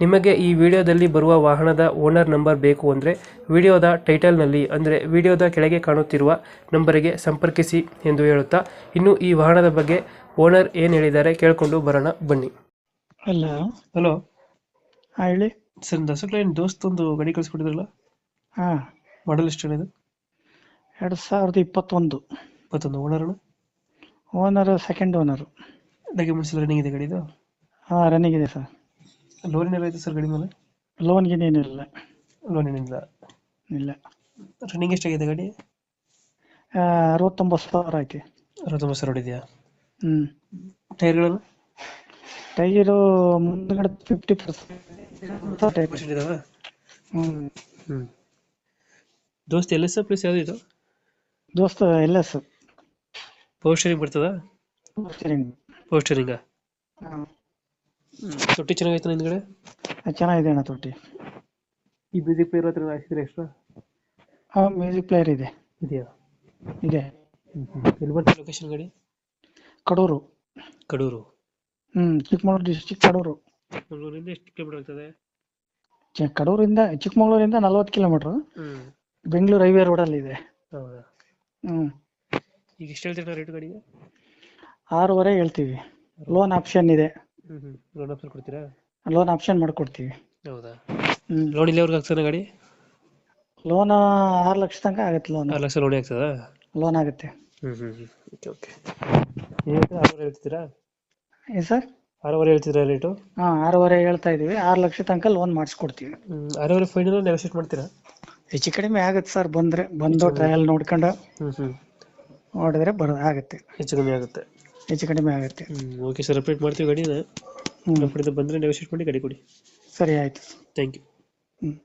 ನಿಮಗೆ ಈ ವಿಡಿಯೋದಲ್ಲಿ ಬರುವ ವಾಹನದ ಓನರ್ ನಂಬರ್ ಬೇಕು ಅಂದರೆ ವಿಡಿಯೋದ ಟೈಟಲ್ನಲ್ಲಿ ಅಂದರೆ ವಿಡಿಯೋದ ಕೆಳಗೆ ಕಾಣುತ್ತಿರುವ ನಂಬರಿಗೆ ಸಂಪರ್ಕಿಸಿ ಎಂದು ಹೇಳುತ್ತಾ ಇನ್ನು ಈ ವಾಹನದ ಬಗ್ಗೆ ಓನರ್ ಏನು ಹೇಳಿದ್ದಾರೆ ಕೇಳಿಕೊಂಡು ಬರೋಣ ಬನ್ನಿ. ಅಲ್ಲ ಹಲೋ ಹಾಂ ಹೇಳಿ. ಸರ್ ದಸಕ್ಲೇನ್ ದೋಸ್ತ್ ಒಂದು ಗಾಡಿ ಕಳಿಸ್ಕೊಟ್ಟಿದ್ರಲ್ಲ? ಹಾಂ. ಮಾಡಲ್ ಎಷ್ಟು ಹೇಳಿದ್ರು ಎರಡು ಸಾವಿರದ ಇಪ್ಪತ್ತೊಂದು. ಇಪ್ಪತ್ತೊಂದು. Owner owner second owner documents ಎಲ್ಲ ರನ್ನಿಂಗ್ ಇದೆ ಗಾಡಿದು ಹಾಂ ರನ್ನಿಂಗ್ ಇದೆ ಸರ್ ಲೋನ್ ಏನಾರ ಐತೆ ಸರ್ ಗಾಡಿ ಮೇಲೆ? ಲೋನ್ ಗೀನ್ ಏನಿಲ್ಲ ಲೋನ್ ಏನಿಲ್ಲ ಇಲ್ಲ? ರನ್ನಿಂಗ್ ಎಷ್ಟಾಗಿದೆ ಗಾಡಿ? ಆ, ಅರವತ್ತೊಂಬತ್ತು ಸಾವಿರ ಐತಿ ಅರವತ್ತೊಂಬತ್ತು ಸಾವಿರ ಹೊಡಿದೆಯಾ? ಹ್ಞೂ ಟೈರ್ಗಳನ್ನು ಟೈರು ಮುಂದ್ಗಡೆ ಫಿಫ್ಟಿ ಪರ್ಸೆಂಟ್ ಇದಾವೆ? ಹ್ಞೂ ಹ್ಞೂ ದೋಸ್ತ್ ಎಲ್ ಎಸ್ ಪ್ಲೇಸ್ ಯಾವ್ದು ಇದು? ದೋಸ್ತ ಎಲ್ ಎಸ್ ಪವರ್ ಸ್ಟೇರಿಂಗ್ ಬರ್ತದಾ? ಪವರ್ ಸ್ಟೇರಿಂಗ ತೊಟ್ಟಿ ಚೆನ್ನಾಗೈತೆ ಹಿಂದ್ಗಡೆ? ಚೆನ್ನಾಗಿದೆ ಅಣ್ಣ ತೊಟ್ಟಿ. ಈ ಮ್ಯೂಸಿಕ್ ಪ್ಲೇಯರ್ ಹತ್ರ ಹಾಕಿದ್ರೆ ಎಕ್ಸ್ಟ್ರಾ ಹಾಂ ಮ್ಯೂಸಿಕ್ ಪ್ಲೇಯರ್ ಇದೆ. ಇದೆಯಾ? ಇದೆ. ಎಲ್ಲಿ ಬರ್ತದೆ ಲೊಕೇಶನ್ ಗಾಡಿ? ಕಡೂರು. ಕಡೂರು? ಹ್ಞೂ ಚಿಕ್ಕಮಗಳೂರು ಡಿಸ್ಟ್ರಿಕ್ಟ್ ಕಡೂರು ಮಂಗಳೂರಿಂದ ಎಷ್ಟು ಕಿಲೋಮೀಟರ್ ಆಗ್ತದೆ? ಚಿ- ಕಡೂರಿಂದ ಚಿಕ್ಕಮಗಳೂರಿಂದ ನಲ್ವತ್ತು ಕಿಲೋಮೀಟರ್ ಹ್ಞೂ ಬೆಂಗಳೂರು ಹೈವೇ ರೋಡಲ್ಲಿ ಇದೆ. ಹೌದಾ? ಹ್ಞೂ ಈಗ ಎಷ್ಟು ಹೇಳ್ತೀರಾ ರೇಟ್ ಗಾಡಿಗೆ? ಆರೂವರೆ ಹೇಳ್ತೀವಿ. ಲೋನ್ ಆಪ್ಷನ್ ಇದೆ. ಲೋನ್ ಆಪ್ಷನ್ ಕೊಡ್ತೀರಾ? ಲೋನ್ ಆಪ್ಷನ್ ಮಾಡ್ಕೊಡ್ತೀವಿ. ಹೌದಾ? ಹ್ಮ್. ಲೋನ್ ಇಲ್ಲಿವರೆಗೆ ಆಗ್ತದೆ ಗಾಡಿ? ಲೋನ್ ಆರು ಲಕ್ಷ ತನಕ ಆಗುತ್ತೆ ಲೋನ್ ಆರು ಲಕ್ಷ ಲೋನ್ ಆಗ್ತದಾ ಲೋನ್ ಆಗುತ್ತೆ. ಹ್ಞೂ ಹ್ಞೂ ಓಕೆ ಓಕೆ ಆರೂವರೆ ಹೇಳ್ತಿದ್ದೀರಾ? ಏನ್ ಸರ್? ಆರೂವರೆ ಹೇಳ್ತಿದ್ದೀರಾ ರೇಟು ಹಾ ಆರೂವರೆ ಹೇಳ್ತಾ ಇದೀವಿ ಆರು ಲಕ್ಷ ತನಕ ಲೋನ್ ಮಾಡಿಸ್ಕೊಡ್ತೀವಿ. ಹ್ಞೂ ಆರೂವರೆ ಫೈನಲ್ ನೆಗೋಷಿಯೇಟ್ ಮಾಡ್ತೀರಾ? ಹೆಚ್ಚು ಕಡಿಮೆ ಆಗುತ್ತೆ ಸರ್. ಬಂದ್ರೆ ಬಂದು ಟ್ರಯಲ್ ನೋಡ್ಕೊಂಡು ಹ್ಞೂ ಹ್ಞೂ ನೋಡಿದ್ರೆ ಬರ ಆಗುತ್ತೆ. ಹೆಚ್ಚು ಕಮ್ಮಿ ಆಗುತ್ತೆ. ಹೆಚ್ಚು ಕಡಿಮೆ ಆಗುತ್ತೆ. ಹ್ಞೂ ಓಕೆ ಸರ್. ಅಪ್ಡೇಟ್ ಮಾಡ್ತೀವಿ ಗಾಡಿನ. ಕಡೆಯಿಂದ ಬಂದರೆ ನೆಗೋಷಿಯೇಟ್ ಮಾಡಿ ಗಾಡಿ ಕೊಡಿ. ಸರಿ ಆಯ್ತು. Thank you hmm.